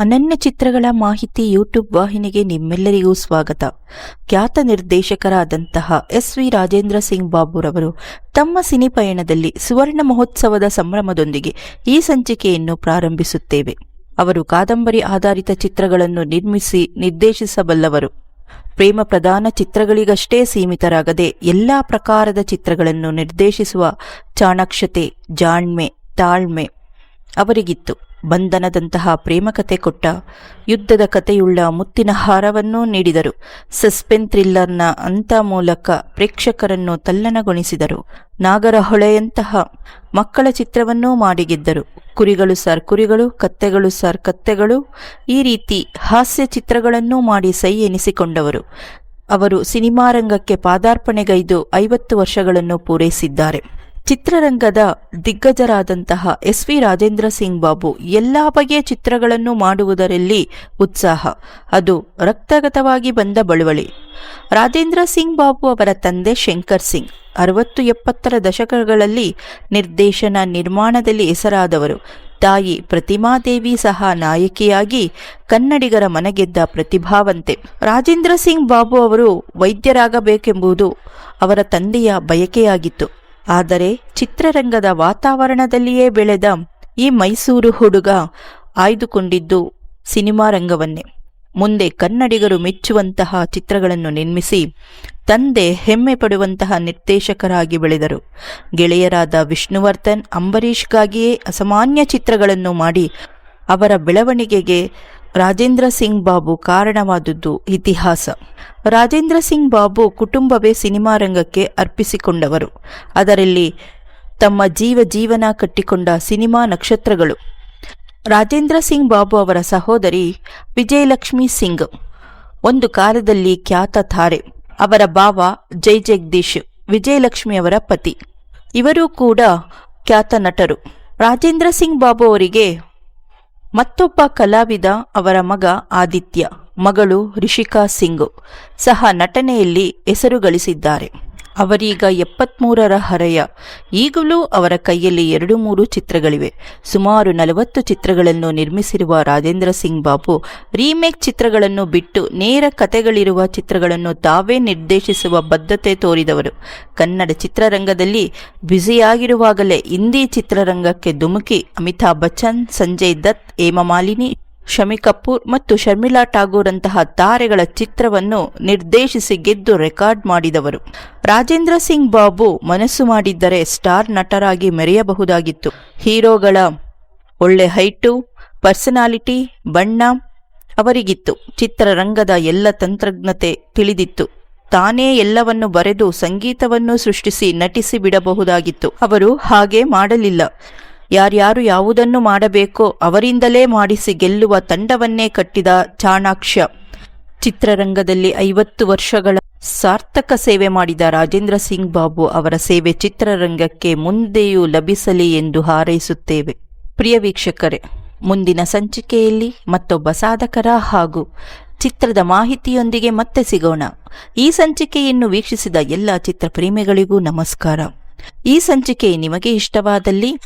ಅನನ್ಯ ಚಿತ್ರಗಳ ಮಾಹಿತಿ ಯೂಟ್ಯೂಬ್ ವಾಹಿನಿಗೆ ನಿಮ್ಮೆಲ್ಲರಿಗೂ ಸ್ವಾಗತ. ಖ್ಯಾತ ನಿರ್ದೇಶಕರಾದಂತಹ ಎಸ್ ವಿ ರಾಜೇಂದ್ರ ಸಿಂಗ್ ಬಾಬುರವರು ತಮ್ಮ ಸಿನಿ ಪಯಣದಲ್ಲಿ ಸುವರ್ಣ ಮಹೋತ್ಸವದ ಸಂಭ್ರಮದೊಂದಿಗೆ ಈ ಸಂಚಿಕೆಯನ್ನು ಪ್ರಾರಂಭಿಸುತ್ತೇವೆ. ಅವರು ಕಾದಂಬರಿ ಆಧಾರಿತ ಚಿತ್ರಗಳನ್ನು ನಿರ್ಮಿಸಿ ನಿರ್ದೇಶಿಸಬಲ್ಲವರು. ಪ್ರೇಮ ಪ್ರಧಾನ ಚಿತ್ರಗಳಿಗಷ್ಟೇ ಸೀಮಿತರಾಗದೆ ಎಲ್ಲಾ ಪ್ರಕಾರದ ಚಿತ್ರಗಳನ್ನು ನಿರ್ದೇಶಿಸುವ ಚಾಣಾಕ್ಷತೆ, ಜಾಣ್ಮೆ, ತಾಳ್ಮೆ ಅವರಿಗಿತ್ತು. ಬಂಧನದಂತಹ ಪ್ರೇಮಕತೆ ಕೊಟ್ಟ ಯುದ್ಧದ ಕಥೆಯುಳ್ಳ ಮುತ್ತಿನ ಹಾರವನ್ನೂ ನೀಡಿದರು. ಸಸ್ಪೆನ್ ಥ್ರಿಲ್ಲರ್ನ ಅಂತ ಮೂಲಕ ಪ್ರೇಕ್ಷಕರನ್ನು ತಲ್ಲಣಗೊಳಿಸಿದರು. ನಾಗರಹೊಳೆಯಂತಹ ಮಕ್ಕಳ ಚಿತ್ರವನ್ನೂ ಮಾಡಿಗೆದ್ದರು ಕುರಿಗಳು ಸರ್ ಕುರಿಗಳು, ಕತ್ತೆಗಳು ಸರ್ ಕತ್ತೆಗಳು, ಈ ರೀತಿ ಹಾಸ್ಯ ಚಿತ್ರಗಳನ್ನೂ ಮಾಡಿ ಸೈ ಎನಿಸಿಕೊಂಡವರು. ಅವರು ಸಿನಿಮಾ ರಂಗಕ್ಕೆ ಪಾದಾರ್ಪಣೆಗೈದು ಐವತ್ತು ವರ್ಷಗಳನ್ನು ಪೂರೈಸಿದ್ದಾರೆ. ಚಿತ್ರರಂಗದ ದಿಗ್ಗಜರಾದಂತಹ ಎಸ್ ವಿ ರಾಜೇಂದ್ರ ಸಿಂಗ್ ಬಾಬು ಎಲ್ಲಾ ಬಗೆಯ ಚಿತ್ರಗಳನ್ನು ಮಾಡುವುದರಲ್ಲಿ ಉತ್ಸಾಹ. ಅದು ರಕ್ತಗತವಾಗಿ ಬಂದ ಬಳುವಳಿ. ರಾಜೇಂದ್ರ ಸಿಂಗ್ ಬಾಬು ಅವರ ತಂದೆ ಶಂಕರ್ ಸಿಂಗ್ ಅರವತ್ತು ಎಪ್ಪತ್ತರ ದಶಕಗಳಲ್ಲಿ ನಿರ್ದೇಶನ ನಿರ್ಮಾಣದಲ್ಲಿ ಹೆಸರಾದವರು. ತಾಯಿ ಪ್ರತಿಮಾದೇವಿ ಸಹ ನಾಯಕಿಯಾಗಿ ಕನ್ನಡಿಗರ ಮನಗೆದ್ದ ಪ್ರತಿಭಾವಂತೆ. ರಾಜೇಂದ್ರ ಸಿಂಗ್ ಬಾಬು ಅವರು ವೈದ್ಯರಾಗಬೇಕೆಂಬುದು ಅವರ ತಂದೆಯ ಬಯಕೆಯಾಗಿತ್ತು. ಆದರೆ ಚಿತ್ರರಂಗದ ವಾತಾವರಣದಲ್ಲಿಯೇ ಬೆಳೆದ ಈ ಮೈಸೂರು ಹುಡುಗ ಆಯ್ದುಕೊಂಡಿದ್ದು ಸಿನಿಮಾ ರಂಗವನ್ನೇ. ಮುಂದೆ ಕನ್ನಡಿಗರು ಮೆಚ್ಚುವಂತಹ ಚಿತ್ರಗಳನ್ನು ನಿರ್ಮಿಸಿ, ತಂದೆ ಹೆಮ್ಮೆ ಪಡುವಂತಹ ನಿರ್ದೇಶಕರಾಗಿ ಬೆಳೆದರು. ಗೆಳೆಯರಾದ ವಿಷ್ಣುವರ್ಧನ್ ಅಂಬರೀಷ್ಗಾಗಿಯೇ ಅಸಾಮಾನ್ಯ ಚಿತ್ರಗಳನ್ನು ಮಾಡಿ ಅವರ ಬೆಳವಣಿಗೆಗೆ ರಾಜೇಂದ್ರ ಸಿಂಗ್ ಬಾಬು ಕಾರಣವಾದದ್ದು ಇತಿಹಾಸ. ರಾಜೇಂದ್ರ ಸಿಂಗ್ ಬಾಬು ಕುಟುಂಬವೇ ಸಿನಿಮಾ ರಂಗಕ್ಕೆ ಅರ್ಪಿಸಿಕೊಂಡವರು. ಅದರಲ್ಲಿ ತಮ್ಮ ಜೀವ ಜೀವನ ಕಟ್ಟಿಕೊಂಡ ಸಿನಿಮಾ ನಕ್ಷತ್ರಗಳು. ರಾಜೇಂದ್ರ ಸಿಂಗ್ ಬಾಬು ಅವರ ಸಹೋದರಿ ವಿಜಯಲಕ್ಷ್ಮಿ ಸಿಂಗ್. ಒಂದು ಕಾಲದಲ್ಲಿ ಖ್ಯಾತ ತಾರೆ. ಅವರ ಭಾವ ಜೈ ಜಗದೀಶ್, ವಿಜಯಲಕ್ಷ್ಮಿ ಅವರ ಪತಿ. ಇವರೂ ಕೂಡ ಖ್ಯಾತ ನಟರು. ರಾಜೇಂದ್ರ ಸಿಂಗ್ ಬಾಬು ಅವರಿಗೆ ಮತ್ತೊಬ್ಬ ಕಲಾವಿದ ಅವರ ಮಗ ಆದಿತ್ಯ. ಮಗಳು ರಿಷಿಕಾ ಸಿಂಗ್. ಸಹ ನಟನೆಯಲ್ಲಿ ಹೆಸರು ಗಳಿಸಿದ್ದಾರೆ ಅವರೀಗ ಎಪ್ಪತ್ಮೂರರ ಹರೆಯ. ಈಗಲೂ ಅವರ ಕೈಯಲ್ಲಿ ಎರಡು ಮೂರು ಚಿತ್ರಗಳಿವೆ. ಸುಮಾರು ನಲವತ್ತು ಚಿತ್ರಗಳನ್ನು ನಿರ್ಮಿಸಿರುವ ರಾಜೇಂದ್ರ ಸಿಂಗ್ ಬಾಬು, ರೀಮೇಕ್ ಚಿತ್ರಗಳನ್ನು ಬಿಟ್ಟು ನೇರ ಕತೆಗಳಿರುವ ಚಿತ್ರಗಳನ್ನು ತಾವೇ ನಿರ್ದೇಶಿಸುವ ಬದ್ಧತೆ ತೋರಿದವರು. ಕನ್ನಡ ಚಿತ್ರರಂಗದಲ್ಲಿ ಬ್ಯುಸಿಯಾಗಿರುವಾಗಲೇ ಹಿಂದಿ ಚಿತ್ರರಂಗಕ್ಕೆ ಧುಮುಕಿ, ಅಮಿತಾಬ್ ಬಚ್ಚನ್, ಸಂಜಯ್ ದತ್, ಹೇಮಮಾಲಿನಿ ಶಮಿ ಕಪೂರ್ ಮತ್ತು ಶರ್ಮಿಳಾ ಠಾಗೂರ್ ಅಂತಹ ತಾರೆಗಳ ಚಿತ್ರವನ್ನು ನಿರ್ದೇಶಿಸಿ ಗೆದ್ದು ರೆಕಾರ್ಡ್ ಮಾಡಿದವರು. ರಾಜೇಂದ್ರ ಸಿಂಗ್ ಬಾಬು ಮನಸ್ಸು ಮಾಡಿದ್ದರೆ ಸ್ಟಾರ್ ನಟರಾಗಿ ಮೆರೆಯಬಹುದಾಗಿತ್ತು. ಹೀರೋಗಳ ಒಳ್ಳೆ ಹೈಟು, ಪರ್ಸನಾಲಿಟಿ, ಬಣ್ಣ ಅವರಿಗಿತ್ತು. ಚಿತ್ರರಂಗದ ಎಲ್ಲ ತಂತ್ರಜ್ಞತೆ ತಿಳಿದಿತ್ತು. ತಾನೇ ಎಲ್ಲವನ್ನು ಬರೆದು ಸಂಗೀತವನ್ನು ಸೃಷ್ಟಿಸಿ ನಟಿಸಿ ಬಿಡಬಹುದಾಗಿತ್ತು. ಅವರು ಹಾಗೆ ಮಾಡಲಿಲ್ಲ. ಯಾರ್ಯಾರು ಯಾವುದನ್ನು ಮಾಡಬೇಕೋ ಅವರಿಂದಲೇ ಮಾಡಿಸಿ ಗೆಲ್ಲುವ ತಂಡವನ್ನೇ ಕಟ್ಟಿದ ಚಾಣಾಕ್ಷ. ಚಿತ್ರರಂಗದಲ್ಲಿ ಐವತ್ತು ವರ್ಷಗಳ ಸಾರ್ಥಕ ಸೇವೆ ಮಾಡಿದ ರಾಜೇಂದ್ರ ಸಿಂಗ್ ಬಾಬು ಅವರ ಸೇವೆ ಚಿತ್ರರಂಗಕ್ಕೆ ಮುಂದೆಯೂ ಲಭಿಸಲಿ ಎಂದು ಹಾರೈಸುತ್ತೇವೆ. ಪ್ರಿಯ ವೀಕ್ಷಕರೇ, ಮುಂದಿನ ಸಂಚಿಕೆಯಲ್ಲಿ ಮತ್ತೊಬ್ಬ ಸಾಧಕರ ಹಾಗೂ ಚಿತ್ರದ ಮಾಹಿತಿಯೊಂದಿಗೆ ಮತ್ತೆ ಸಿಗೋಣ. ಈ ಸಂಚಿಕೆಯನ್ನು ವೀಕ್ಷಿಸಿದ ಎಲ್ಲ ಚಿತ್ರಪ್ರೇಮಿಗಳಿಗೂ ನಮಸ್ಕಾರ. ಈ ಸಂಚಿಕೆ ನಿಮಗೆ ಇಷ್ಟವಾದಲ್ಲಿ